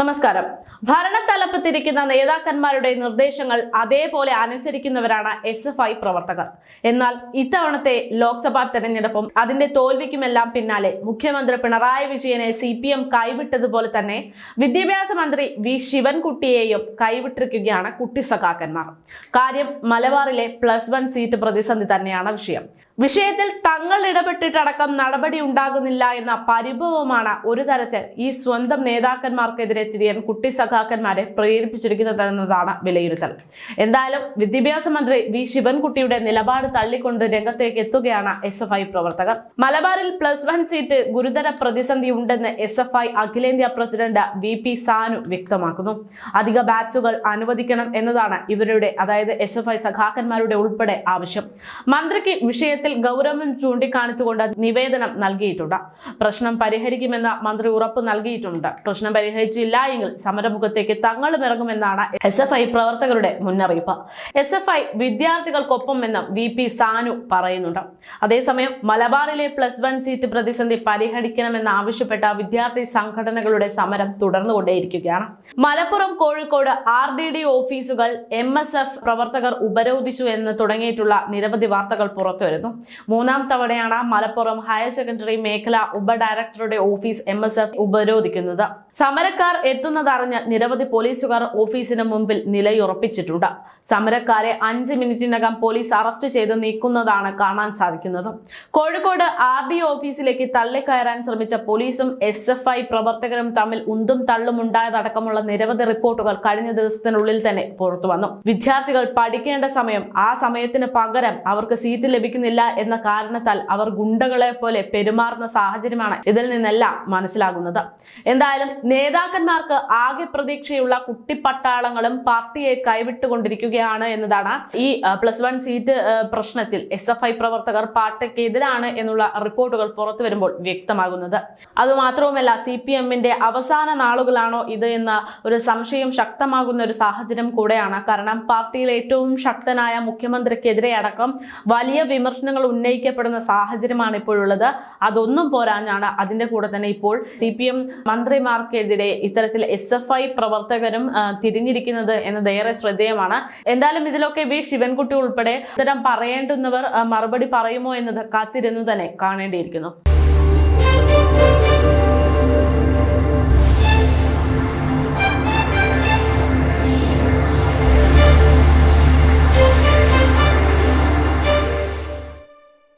നമസ്കാരം. ഭരണത്തലപ്പ് തിരിക്കുന്ന നേതാക്കന്മാരുടെ നിർദ്ദേശങ്ങൾ അതേപോലെ അനുസരിക്കുന്നവരാണ് എസ് എഫ് ഐ പ്രവർത്തകർ. എന്നാൽ ഇത്തവണത്തെ ലോക്സഭാ തെരഞ്ഞെടുപ്പും അതിന്റെ തോൽവിക്കുമെല്ലാം പിന്നാലെ മുഖ്യമന്ത്രി പിണറായി വിജയനെ സി പി എം കൈവിട്ടതുപോലെ തന്നെ വിദ്യാഭ്യാസ മന്ത്രി വി ശിവൻകുട്ടിയെയും കൈവിട്ടിരിക്കുകയാണ് കുട്ടി സഖാക്കന്മാർ. കാര്യം മലബാറിലെ പ്ലസ് വൺ സീറ്റ് പ്രതിസന്ധി തന്നെയാണ് വിഷയം. വിഷയത്തിൽ തങ്ങൾ ഇടപെട്ടിട്ടടക്കം നടപടി ഉണ്ടാകുന്നില്ല എന്ന പരിഭവമാണ് ഒരു തരത്തിൽ ഈ സ്വന്തം നേതാക്കന്മാർക്കെതിരെ തിരിയാൻ കുട്ടി സഖാക്കന്മാരെ പ്രേരിപ്പിച്ചിരിക്കുന്നതെന്നതാണ് വിലയിരുത്തൽ. എന്തായാലും വിദ്യാഭ്യാസ മന്ത്രി വി ശിവൻകുട്ടിയുടെ നിലപാട് തള്ളിക്കൊണ്ട് രംഗത്തേക്ക് എത്തുകയാണ് എസ് എഫ് ഐ പ്രവർത്തകർ. മലബാറിൽ പ്ലസ് വൺ സീറ്റ് ഗുരുതര പ്രതിസന്ധി ഉണ്ടെന്ന് എസ് എഫ് ഐ അഖിലേന്ത്യാ പ്രസിഡന്റ് വി പി സാനു വ്യക്തമാക്കുന്നു. അധിക ബാച്ചുകൾ അനുവദിക്കണം എന്നതാണ് ഇവരുടെ അതായത് എസ് എഫ് ഐ സഖാക്കന്മാരുടെ ഉൾപ്പെടെ ആവശ്യം. മന്ത്രിക്ക് വിഷയത്തിൽ ഗൗരവം ചൂണ്ടിക്കാണിച്ചുകൊണ്ട് നിവേദനം നൽകിയിട്ടുണ്ട്. പ്രശ്നം പരിഹരിക്കുമെന്ന് മന്ത്രി ഉറപ്പ് നൽകിയിട്ടുണ്ട്. പ്രശ്നം പരിഹരിച്ചില്ല എങ്കിൽ സമരമുഖത്തേക്ക് തങ്ങളും ഇറങ്ങുമെന്നാണ് എസ് എഫ് ഐ പ്രവർത്തകരുടെ മുന്നറിയിപ്പ്. എസ് എഫ് ഐ വിദ്യാർത്ഥികൾക്കൊപ്പം എന്ന് വി പി സാനു പറയുന്നുണ്ട്. അതേസമയം മലബാറിലെ പ്ലസ് വൺ സീറ്റ് പ്രതിസന്ധി പരിഹരിക്കണമെന്ന് ആവശ്യപ്പെട്ട വിദ്യാർത്ഥി സംഘടനകളുടെ സമരം തുടർന്നുകൊണ്ടേയിരിക്കുകയാണ്. Malappuram Kozhikode R D D ഓഫീസുകൾ എം എസ് എഫ് പ്രവർത്തകർ ഉപരോധിച്ചു എന്ന് തുടങ്ങിയിട്ടുള്ള നിരവധി വാർത്തകൾ പുറത്തുവരുന്നു. മൂന്നാം തവണയാണ് മലപ്പുറം ഹയർ സെക്കൻഡറി മേഖല ഉപ ഡയറക്ടറുടെ ഓഫീസ് എം എസ് എഫ് ഉപരോധിക്കുന്നത്. സമരക്കാർ എത്തുന്നതറിഞ്ഞ് നിരവധി പോലീസുകാർ ഓഫീസിന് മുമ്പിൽ നിലയുറപ്പിച്ചിട്ടുണ്ട്. സമരക്കാരെ അഞ്ച് മിനിറ്റിനകം പോലീസ് അറസ്റ്റ് ചെയ്ത് നീക്കുന്നതാണ് കാണാൻ സാധിക്കുന്നത്. കോഴിക്കോട് ആർ ഡി ഓഫീസിലേക്ക് തള്ളിക്കയറാൻ ശ്രമിച്ച പോലീസും എസ് എഫ് ഐ പ്രവർത്തകരും തമ്മിൽ ഉന്തും തള്ളും ഉണ്ടായതടക്കമുള്ള നിരവധി റിപ്പോർട്ടുകൾ കഴിഞ്ഞ ദിവസത്തിനുള്ളിൽ തന്നെ പുറത്തു വന്നു വിദ്യാർത്ഥികൾ പഠിക്കേണ്ട സമയം ആ സമയത്തിന് പകരം അവർക്ക് സീറ്റ് ലഭിക്കുന്നില്ല എന്ന കാരണത്താൽ അവർ ഗുണ്ടകളെ പോലെ പെരുമാറുന്ന സാഹചര്യമാണ് ഇതിൽ നിന്നെല്ലാം മനസ്സിലാകുന്നത്. എന്തായാലും നേതാക്കന്മാർക്ക് ആകെ പ്രതീക്ഷയുള്ള കുട്ടിപ്പട്ടാളങ്ങളും പാർട്ടിയെ കൈവിട്ടുകൊണ്ടിരിക്കുകയാണ് എന്നതാണ് ഈ പ്ലസ് വൺ സീറ്റ് പ്രശ്നത്തിൽ എസ് എഫ് ഐ പ്രവർത്തകർ പാർട്ടിക്ക് എതിരാണ് എന്നുള്ള റിപ്പോർട്ടുകൾ പുറത്തു വരുമ്പോൾ വ്യക്തമാകുന്നത്. അതുമാത്രവുമല്ല സി പി എമ്മിന്റെ അവസാന നാളുകളാണോ ഇത് എന്ന ഒരു സംശയം ശക്തമാകുന്ന ഒരു സാഹചര്യം കൂടെയാണ്. കാരണം പാർട്ടിയിൽ ഏറ്റവും ശക്തനായ മുഖ്യമന്ത്രിക്കെതിരെ അടക്കം വലിയ വിമർശനങ്ങൾ ഉന്നയിക്കപ്പെടുന്ന സാഹചര്യമാണ് ഇപ്പോഴുള്ളത്. അതൊന്നും പോരാഞ്ഞാണ് അതിന്റെ കൂടെ തന്നെ ഇപ്പോൾ സി പി എം മന്ത്രിമാർക്കെതിരെ ഇത്തരത്തിൽ എസ് എഫ് ഐ പ്രവർത്തകരും തിരിഞ്ഞിരിക്കുന്നത് എന്നത് ഏറെ ശ്രദ്ധേയമാണ്. എന്തായാലും ഇതിലൊക്കെ വി ശിവൻകുട്ടി ഉൾപ്പെടെ ഇത്തരം പറയേണ്ടുന്നവർ മറുപടി പറയുമോ എന്നത് കാത്തിരുന്നു തന്നെ കാണേണ്ടിയിരിക്കുന്നു.